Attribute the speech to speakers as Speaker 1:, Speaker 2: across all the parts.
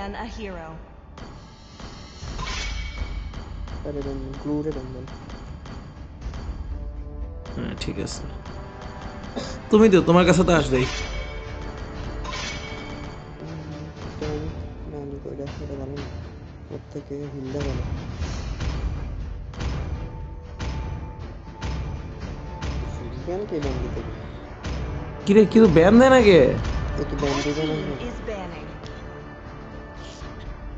Speaker 1: ban a hero.
Speaker 2: হ্যাঁ ঠিক আছে। তুমি তো তোমার কাছে তো আসবেই।
Speaker 3: থেকে কে
Speaker 2: কিরে কিন্তু ব্যান দেয় নাকি?
Speaker 3: একটু ব্যান দিবে না.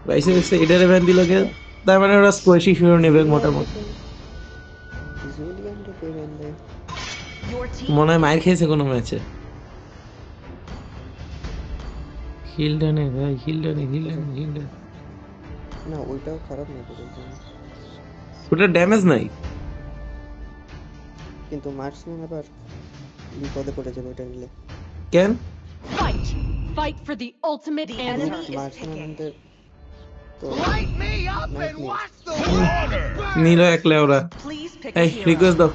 Speaker 2: বাইসে বাইসে এটারে ব্যান দিল কে? তার মানে ওরা স্কোয়াশি শুরু নেবে মোটামুটি। মনে হয় মায়ের খেয়েছে কোনো ম্যাচে। হিলডনে ভাই হিলডনে হিলডনে হিলডনে
Speaker 3: না ওইটাও খারাপ না জন্য।
Speaker 2: ওটা ড্যামেজ নাই।
Speaker 3: কিন্তু মার্কসম্যান আবার বিপদে পড়ে যাবে ওটা নিলে।
Speaker 2: কেন?
Speaker 4: For the ultimate
Speaker 1: The
Speaker 4: answer.
Speaker 1: enemy
Speaker 3: মার্কসম্যানদের
Speaker 2: নিল একলা ওরা এই রিকোয়েস্ট দাও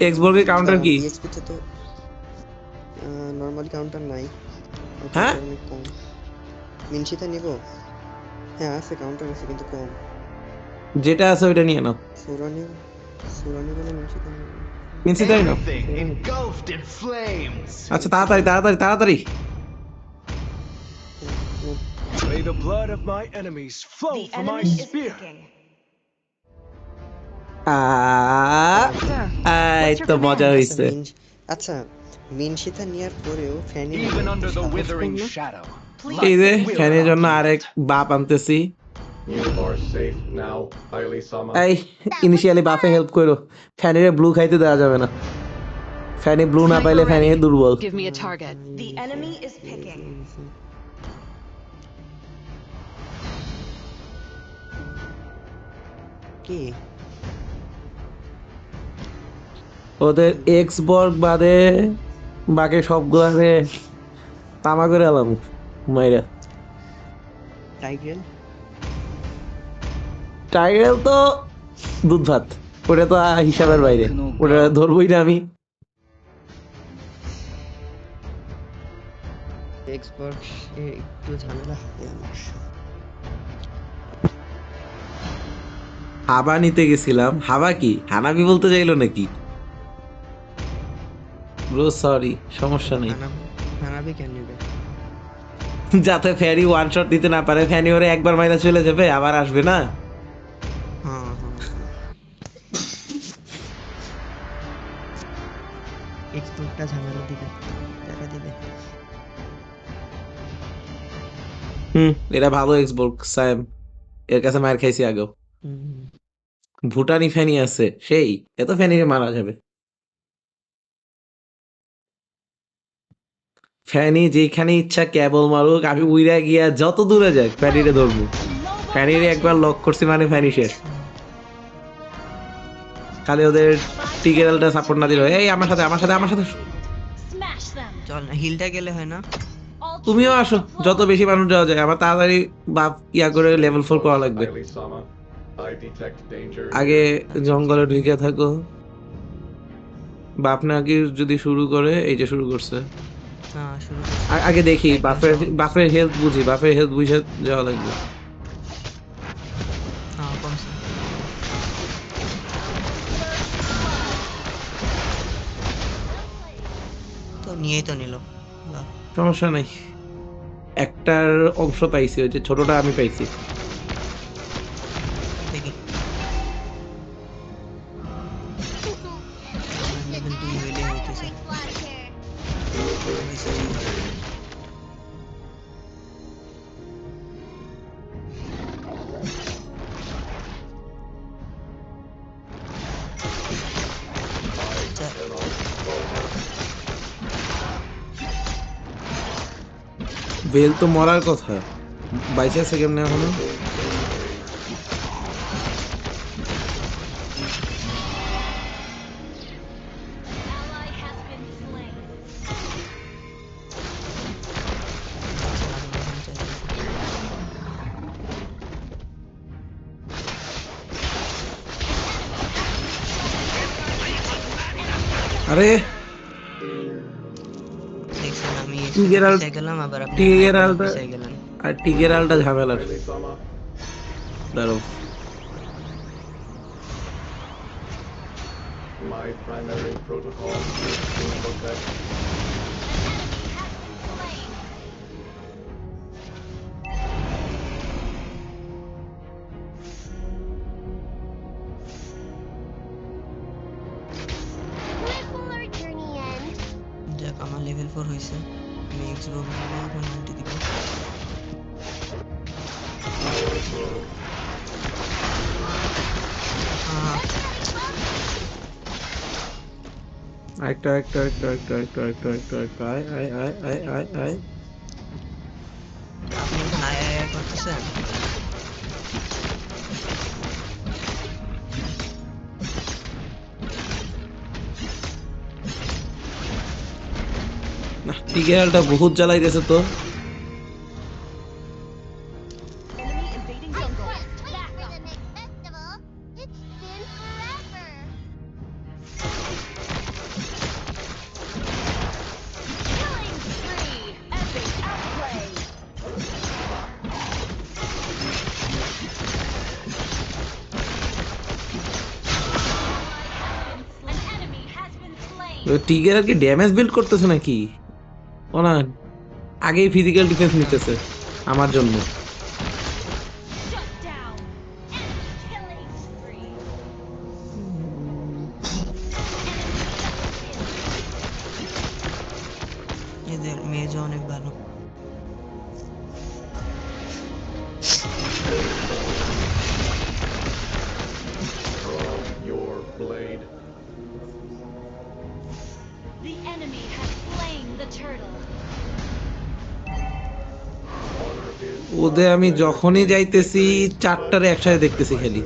Speaker 2: এক্সবর্গের কাউন্টার কি
Speaker 3: পিএসপিতে তো নরমাল কাউন্টার নাই
Speaker 2: হ্যাঁ?
Speaker 3: অনেক নিব হ্যাঁ আছে কাউন্টার আছে কিন্তু কম
Speaker 2: যেটা আছে ওইটা নিয়ে নাও
Speaker 3: সুরা নিব সুরা নিব না নিব
Speaker 2: মিনসি তাই নাও
Speaker 5: Everything engulfed in flames.
Speaker 2: আচ্ছা তাড়াতাড়ি তাড়াতাড়ি তাড়াতাড়ি
Speaker 5: May the blood of my enemies flow
Speaker 1: The
Speaker 5: from
Speaker 1: enemy is
Speaker 5: spear.
Speaker 1: picking.
Speaker 2: A
Speaker 4: Sir,
Speaker 2: এই তো মজা
Speaker 3: আচ্ছা,
Speaker 2: হইছে
Speaker 3: আচ্ছা মিনশিতা নেওয়ার পরেও ফ্যানি
Speaker 5: Even under the withering shadow.
Speaker 2: এই যে ফ্যানের জন্য. আরেক বাপ আনতেছি
Speaker 6: You are safe now, Hailey Sama.
Speaker 2: এই ইনিশিয়ালি বাপে হেল্প করো ফ্যানিরে ব্লু খাইতে দেওয়া যাবে না ফ্যানি ব্লু না পাইলে ফ্যানি দুর্বল
Speaker 3: কি?
Speaker 2: ওদের এক্স বর্গ বাদে বাকি সবগুলারে তামা করে এলাম মাইরা।
Speaker 3: টাইগ্রেল
Speaker 2: টাইগার তো দুধ ভাত ওটা তো হিসাবের বাইরে ওটা ধরবই না আমি।
Speaker 3: এক্সপার্ট একটু ঝামেলা হবে আমার
Speaker 2: হাবা নিতে গেছিলাম। হাবা কি? হানাবি বলতে চাইলো নাকি? ব্রো সরি সমস্যা নেই।
Speaker 3: হানাবি কেন নেবে?
Speaker 2: যাতে ফ্যারি ওয়ান শট দিতে না পারে ফ্যানি ওরে একবার মাইরা চলে যাবে আবার আসবে না?
Speaker 3: হ্যাঁ হ্যাঁ ঝামেলা দিবে দেখা দিবে।
Speaker 2: হুম এটা ভালো এক্সবর্গ সাইম এর কাছে মার খাইছি আগেও।
Speaker 3: হুম।
Speaker 2: ভুটানি ফ্যানি আছে সেই এত ফ্যানিকে মারা যাবে। ফ্যানি যেখানে ইচ্ছা কেবল মারুক আমি উইরা গিয়া যত দূরে যাক ফ্যানিরে ধরবো। ফ্যানিরে একবার লক করছি মানে ফ্যানি শেষ। খালি ওদের টিকেলটা সাপোর্ট না দিল এই আমার সাথে আমার সাথে আমার সাথে
Speaker 3: চল না হিলটা গেলে হয় না?
Speaker 2: তুমিও আসো যত বেশি মানুষ যাওয়া যায় আমার তাড়াতাড়ি বাপ ইয়া করে লেভেল ফোর করা লাগবে। আগে জঙ্গলে ঢুকে থাকো। বাপ নাকি যদি শুরু করে এই যে শুরু করছে।
Speaker 3: হ্যাঁ
Speaker 2: আগে দেখি বাপের বাপের হেলথ বুঝি বাপের হেলথ বুঝে যাওয়া লাগবে।
Speaker 3: হ্যাঁ তো নিয়েই তো নিল।
Speaker 2: সমস্যা নাই। একটার অংশ পাইছি ওই যে ছোটটা আমি পাইছি। বেল তো মরার কথা বাইশে আছে কেমনে এখনও আরে টিগের
Speaker 7: আল গেলাম আবার টিগের আলটা
Speaker 2: আর টিগের
Speaker 6: আলটা ঝামেলা
Speaker 2: দাঁড়াও।
Speaker 6: My primary
Speaker 7: makes work ninety degree.
Speaker 2: Act, act, act, act, act, act, act, act, I, I, I, I, I, I.
Speaker 7: আপনি এখানে আই আই করতেছেন
Speaker 2: বিড়ালটা বহুত
Speaker 4: জ্বালাই গেছে তো টিগার
Speaker 2: আর কি ড্যামেজ বিল্ড করতেছে নাকি আগেই ফিজিক্যাল ডিফেন্স নিতেছে আমার জন্য। ওদের আমি যখনই যাইতেছি চারটারে একসাথে দেখতেছি খেলি।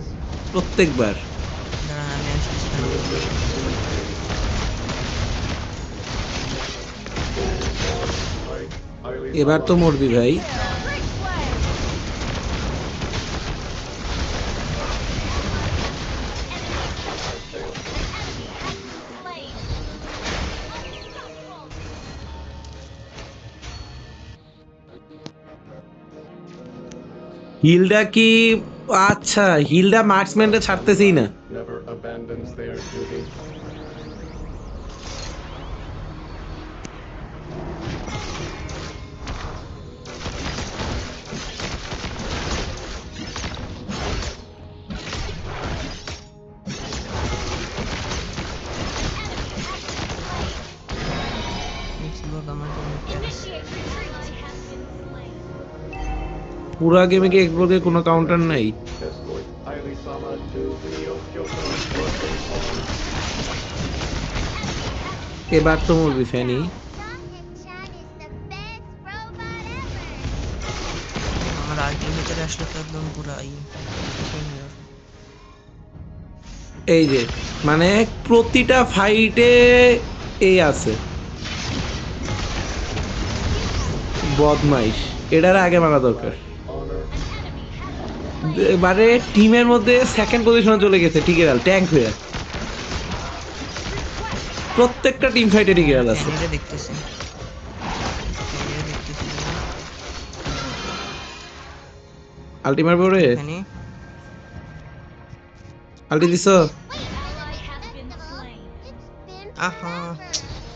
Speaker 2: প্রত্যেকবার। এবার তো মরবি ভাই। হিলটা কি আচ্ছা হিলডা মার্কসম্যানটা ছাড়তেছেই না। পুরা গেমে কি এক্সবোর্ডে কোনো কাউন্টার নাই. এবার তো মরবি ফ্যানি
Speaker 7: আমার ভিতরে আসলে তো একদম পুরা ই senior।
Speaker 2: এই যে মানে প্রতিটা ফাইটে এই আছে বদমাইশ এটার আগে মারা দরকার মানে টিমের মধ্যে সেকেন্ড পজিশনে চলে গেছে টিকেরাল ট্যাঙ্ক হয়ে। প্রত্যেকটা টিম ফাইটে টিকেরাল আছে।
Speaker 7: দেখতেছি।
Speaker 2: আলটিমার পরে আলটি দিছ.
Speaker 7: আহা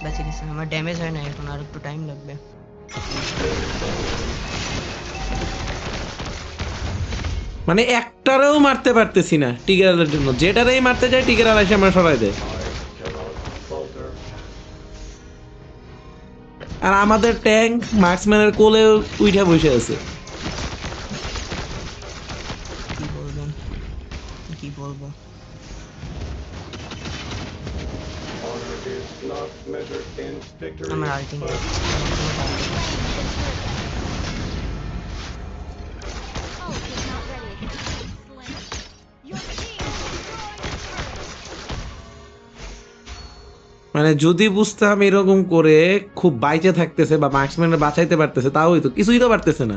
Speaker 7: বেঁচে গেছে। আমার ড্যামেজ হয় না এখন আর একটু টাইম লাগবে।
Speaker 2: মানে একটারেও মারতে পারতেছি না টিকেরালের জন্য যেটারেই মারতে যায় টিকেরাল এসে আমরা সরাই দেয়. আর আমাদের ট্যাঙ্ক মার্কসম্যানের কোলে উইঠা বসে আছে
Speaker 7: কি বলব. আমার আল্টিমেট
Speaker 2: মানে যদি বুঝতাম এরকম করে খুব বাইচে থাকতেছে বা মার্কসম্যানের বাঁচাইতে পারতেছে তাও হইতো কিছুই তো পারতেছে না।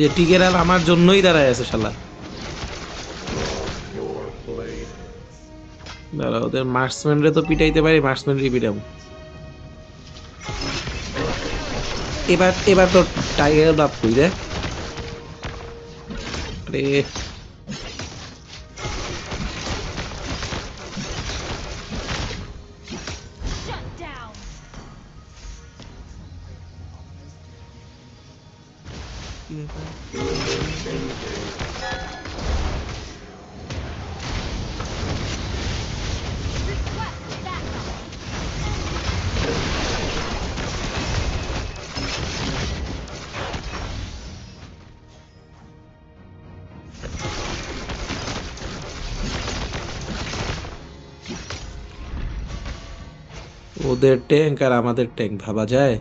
Speaker 2: যে টিকেরাল আমার জন্যই দাঁড়ায় আছে শালা। দাঁড়া ওদের মার্সম্যানরে তো পিটাইতে পারি মার্সম্যানরে পিটাবো। এবার এবার তো টাইগার বাপ কই রে? ওদের ট্যাঙ্ক আর আমাদের ট্যাঙ্ক ভাবা যায়?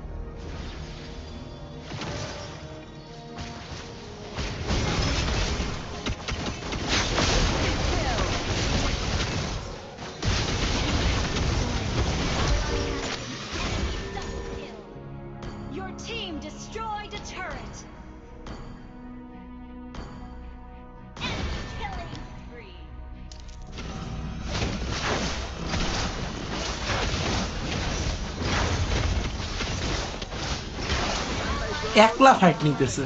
Speaker 4: Enemy
Speaker 2: ফাইট নিতেছে।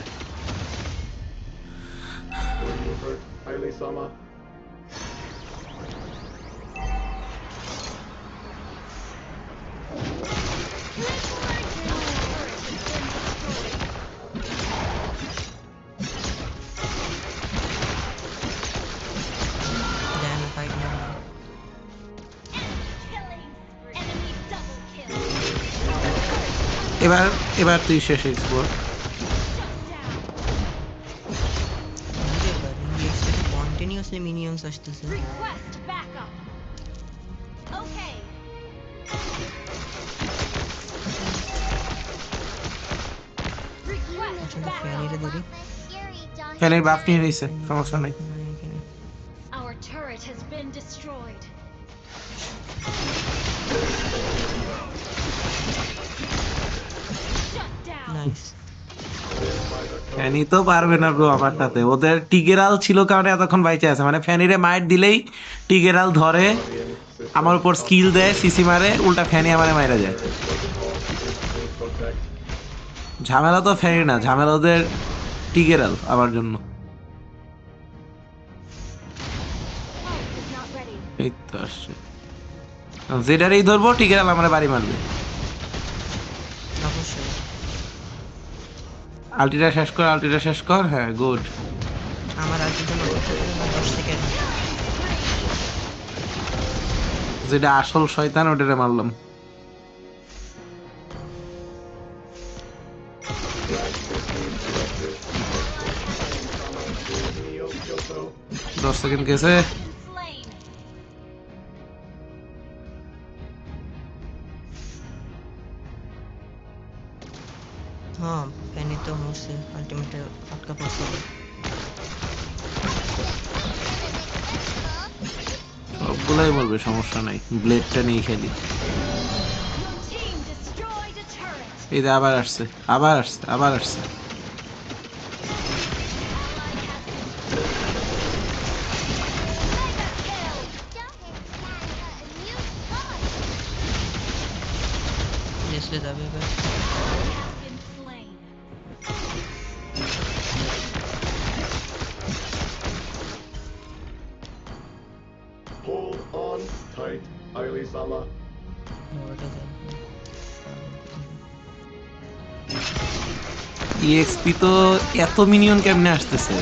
Speaker 2: এবার এবার তুই শেষ এক্সপোর্ট
Speaker 7: কন্টিনিউয়াসলি মিনিয়ন্স আসতেছে
Speaker 4: Request backup. Okay. Request
Speaker 7: আসলে ফ্যানিরে
Speaker 4: backup.
Speaker 7: ধরি
Speaker 2: ফ্যানের বাপ নিয়ে নিছে সমস্যা নাই ফ্যানি তো পারবে না ব্রো আমার সাথে। ওদের টিগেরাল ছিল কারণে এতক্ষণ বাইচে আছে। মানে ফ্যানিরে মাইট দিলেই টিগেরাল ধরে, আমার উপর স্কিল দেয় সিসি মারে, উল্টা ফ্যানি আমারে মাইরা যায়। ঝামেলা তো ফ্যানি না, ঝামেলা ওদের টিগেরাল আমার জন্য. এই তো আসছে। যেটারই ধরবো টিগেরাল আমার বাড়ি মারবে। আলটিটা শেষ কর আলটিটা শেষ কর। হ্যাঁ গুড
Speaker 7: আমার আর কিছু না দশ সেকেন্ড
Speaker 2: যেটা আসল শয়তান ওটারে মারলাম। দশ সেকেন্ড গেছে।
Speaker 7: মরছে আলটিমেটে আটকা পড়ছে
Speaker 2: সবগুলাই বলবে সমস্যা নাই। ব্লেডটা নিয়ে খেলি।
Speaker 4: Your team destroyed a turret.
Speaker 2: এই যে আবার আসছে আবার আসছে আবার আসছে।
Speaker 6: Tight, Aili-sama.
Speaker 2: ইএক্সপি তো এত মিনিয়ন কেমনে আসতেছে?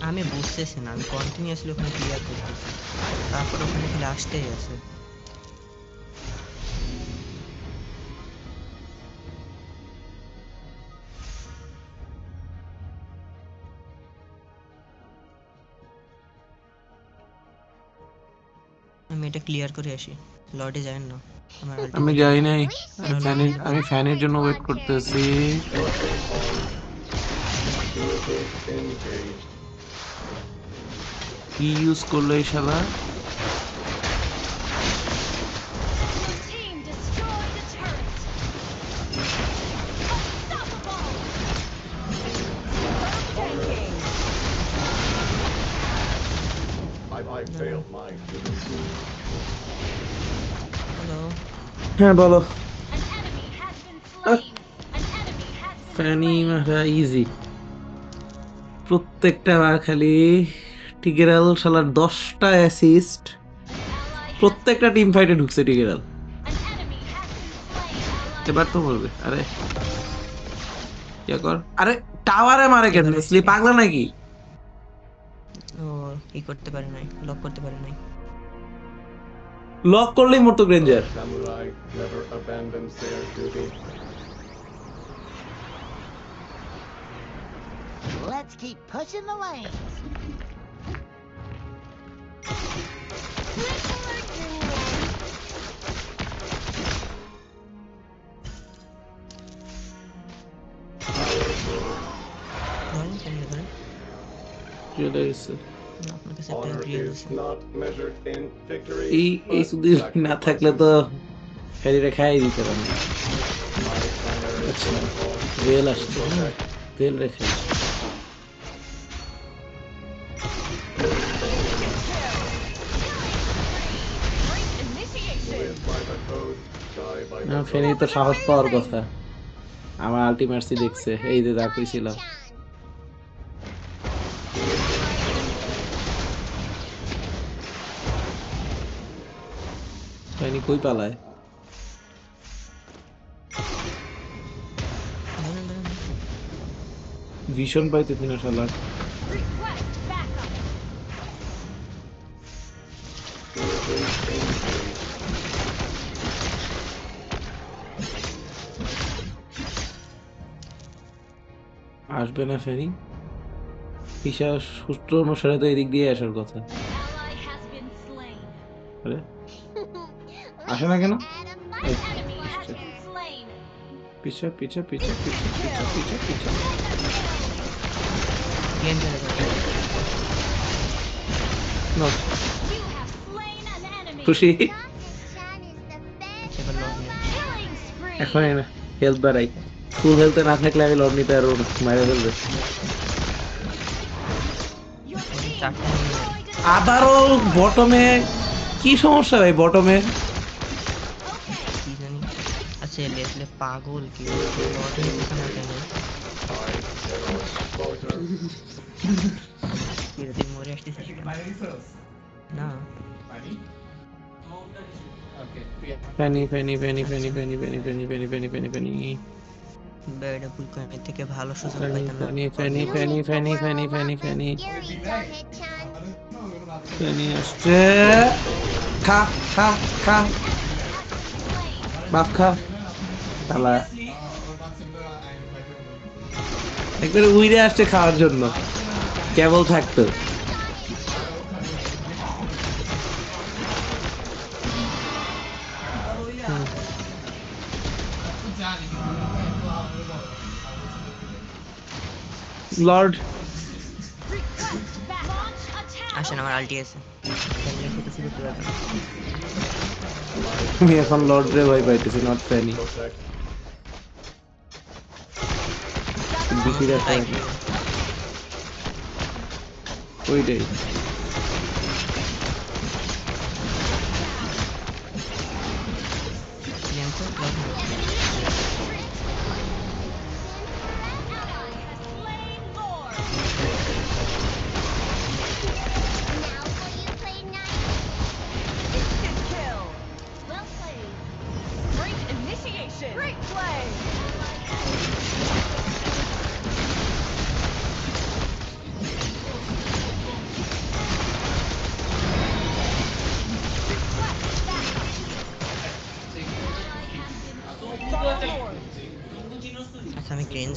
Speaker 7: আমি বুঝতেছি না আমি কন্টিনিউয়াসলি ওখানে ক্লিয়ার করতেছি। তারপর ওখানে খালি আসতেই আছে? আমি এটা ক্লিয়ার করে আসি। লর্ডে যাই না।
Speaker 2: আমি যাই নাই। আমি ফ্যানের আমি ফ্যানের জন্য ওয়েট করতেছি। কি ইউজ করল এই শালা?
Speaker 4: Has been
Speaker 2: ফ্যানি. মারা ইজি প্রত্যেকটা বার খালি টিকেরাল শালার দশটা অ্যাসিস্ট প্রত্যেকটা টিম ফাইটে ঢুকছে টিকেরাল এবার তো বলবে আরে। কি কর। আরে টাওয়ারে মারে কেন? স্লিপ পাগলা নাকি?
Speaker 7: ই করতে পারে নাই লক করতে পারে নাই
Speaker 2: লক করলেই মরতো Granger
Speaker 8: Let's keep pushing the lanes.
Speaker 6: Yeah,
Speaker 7: that
Speaker 6: is it.
Speaker 2: এই এই সুদি না থাকলে তো ফেরিরা খাই দিতে পারে আচ্ছা রেল আসছে রেল রেখে ফেনি তো সাহস পাওয়ার কথা আমার আলটিমেটসি দেখছে এই যে যা কইছিলাম ফেনি কই পালায়? ভীষণ পাইতেছি না শালার. আসবে না ফেনি হিসাব সূত্র অনুসারে তো এদিক দিয়ে আসার কথা। আসে না কেন? খুশি? এখন হেলথ বাড়াই। ফুল হেলথে না থাকলে আমি লড় নিতে পারব না ফেলবে। আবারও বটমে কি সমস্যা ভাই বটমে
Speaker 7: পাগল কি লক নিয়ে এখানে কেন তুই মরে আসতেছিস না বেড়ে ভুল করে থেকে ভালো সুযোগ পাইতাম
Speaker 2: আসছে খা খা খা বাপ খা তালা। একবারে উইরে আসছে খাওয়ার জন্য। কেবল থাকতো। লর্ড.
Speaker 7: আসেন আমার আলটি আছে।
Speaker 2: আমি এখন লর্ড রে ভয় পাইতেছি not Fanny
Speaker 7: Thank you.
Speaker 4: Thank you.
Speaker 2: We did.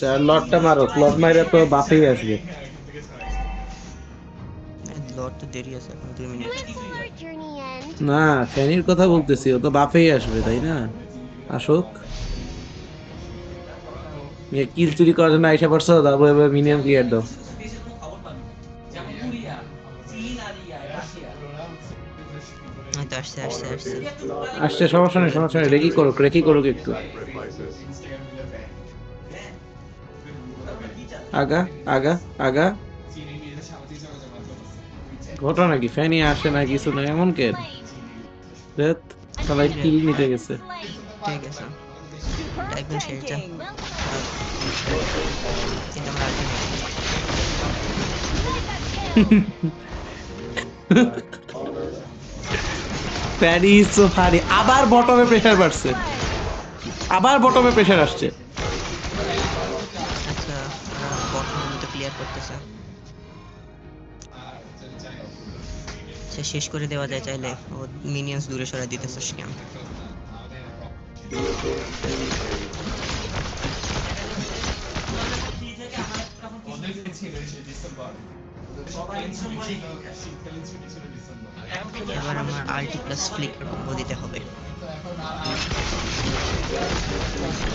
Speaker 2: চার লর্ডটা মারো লর্ড মাইরে তো বাপেই আসবে।
Speaker 7: তো দেরি আছে এখন মিনিট।
Speaker 2: না ফ্যানির কথা বলতেছি ও তো বাপেই আসবে তাই না? আসুক। কিল চুরি করার জন্য আইসা পড়ছো? তারপর এবার মিনিমাম ক্লিয়ার দাও।
Speaker 7: আসছে আসছে আসছে।
Speaker 2: আসছে সমস্যা নেই সমস্যা নেই। রেকি করুক রেকি করুক একটু। আগা আগা আগা। ঘটনা কি? ফ্যানি আসে না কিছু না এমন কে? সবাই কিল নিতে গেছে।
Speaker 7: ঠিক আছে। টাইপিং শেষটা কিন্তু আমরা আলটিমেট
Speaker 2: ফ্যানি ইজ আবার বটমে প্রেসার বাড়ছে। আবার বটমে প্রেসার আসছে।
Speaker 7: শেষ করে দেওয়া যায় চাইলে। ও মিনিয়ন্স দূরে সরাই দিতেছে স্ক্যাম এবার আমার আলটি প্লাস ফ্লিকার কম্বো দিতে হবে।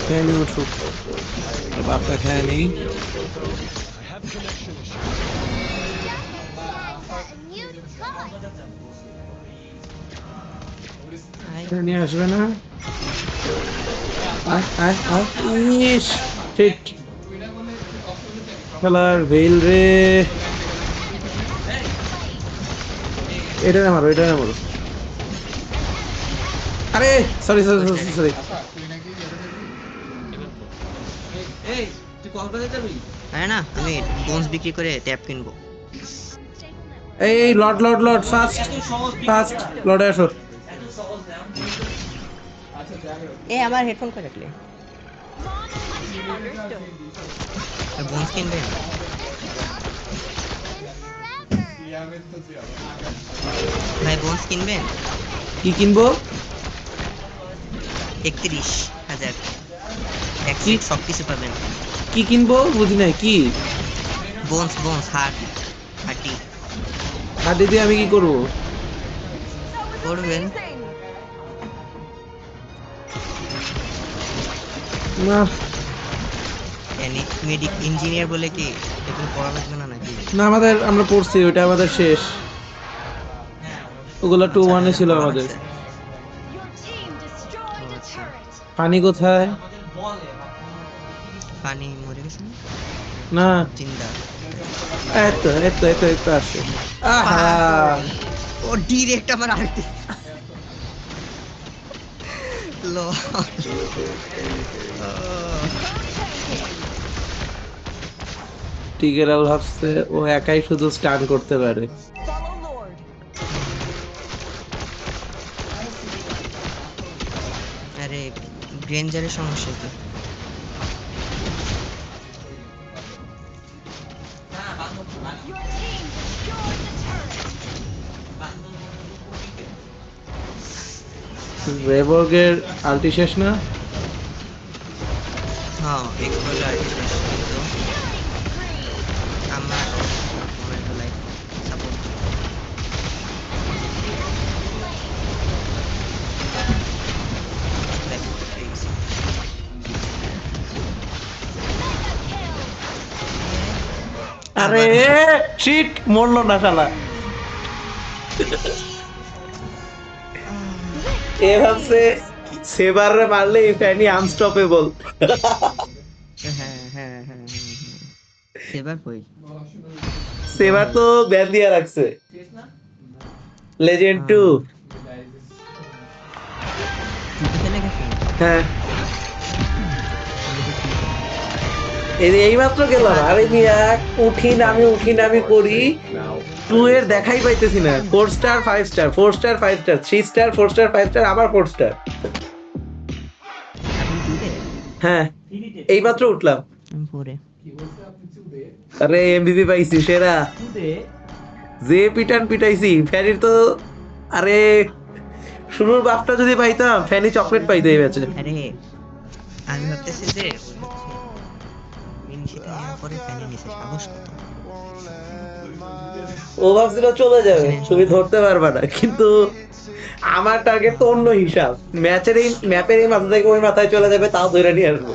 Speaker 2: ফ্যানি উঠুক বাপটা খেয়ে ফ্যানি আসবে না ইস ঠিক খেলার ভেল রে এটা না মারো এটা না মারো আরে সরি সরি সরি সরি।
Speaker 7: আরে না আমি বোনস বিক্রি করে ট্যাপ কিনবো।
Speaker 2: এই lord lord lord fast fast লর্ডে আসো।
Speaker 7: এ আমার হেডফোন করে রাখলে? বোনস কিনবেন ভাই বোনস কিনবেন
Speaker 2: কি কিনবো?
Speaker 7: একত্রিশ হাজার। সব কিছু পাবেন।
Speaker 2: কি কিনবো? বুঝি নাই কি?
Speaker 7: বোনস বোনস হাটি
Speaker 2: হাড্ডি দিয়ে আমি কি করব?
Speaker 7: করবেন।
Speaker 2: না।
Speaker 7: মেডিক ইঞ্জিনিয়ার বলে কি এগুলো পড়া লাগবে না নাকি?
Speaker 2: না আমাদের আমরা পড়ছি ওটা আমাদের শেষ। ওগুলো টু ওয়ানে ছিল আমাদের।
Speaker 7: আচ্ছা।
Speaker 2: পানি কোথায়?
Speaker 7: পানি মরে গেছে জিন্দা
Speaker 2: এতো এতো এতো এতো আসে আহা
Speaker 7: ও ডিরেক্ট আমার আলটি লো
Speaker 2: টিকেরাও ভাবছে ও একাই শুধু স্টান করতে পারে।
Speaker 7: আরে গ্রেঞ্জারের সমস্যা কি?
Speaker 2: রেবর্গের আলটি শেষ না?
Speaker 7: হ্যাঁ আমার
Speaker 2: আরে শিট মরলো না শালা। এ ভাবছে সেবারে মারলে এই ফ্যানি আনস্টপেবল
Speaker 7: হ্যাঁ হ্যাঁ হ্যাঁ হ্যাঁ সেবার কই?
Speaker 2: সেবার তো ব্যান দিয়ে রাখছে। লেজেন্ড টু
Speaker 7: গেছে
Speaker 2: হ্যাঁ। এই এই মাত্র গেলাম। আরে মিয়া উঠি নামি উঠি নামি করি। টু এর দেখাই পাইতেছি না। Four star five star four star five star three star four star five star আবার ফোর স্টার হ্যাঁ এই মাত্র উঠলাম। আরে এমবিপি পাইছি সেরা। যে পিটান পিটাইছি ফ্যানির তো আরে শুরুর বাপটা যদি পাইতাম ফ্যানি চকলেট পাইতে এই ম্যাচে।
Speaker 7: আরে আমি ভাবতেছি যে মিনিশিটা নেওয়ার পরে ফ্যানে নিচে সাহস কত
Speaker 2: ও ভাবছিল চলে যাবে। তুমি ধরতে পারবে না কিন্তু আমার টার্গেট তো অন্য হিসাব। ম্যাচের এই ম্যাপের এই মাথা থেকে ওই মাথায় চলে যাবে তাও ধরে নিয়ে আসব।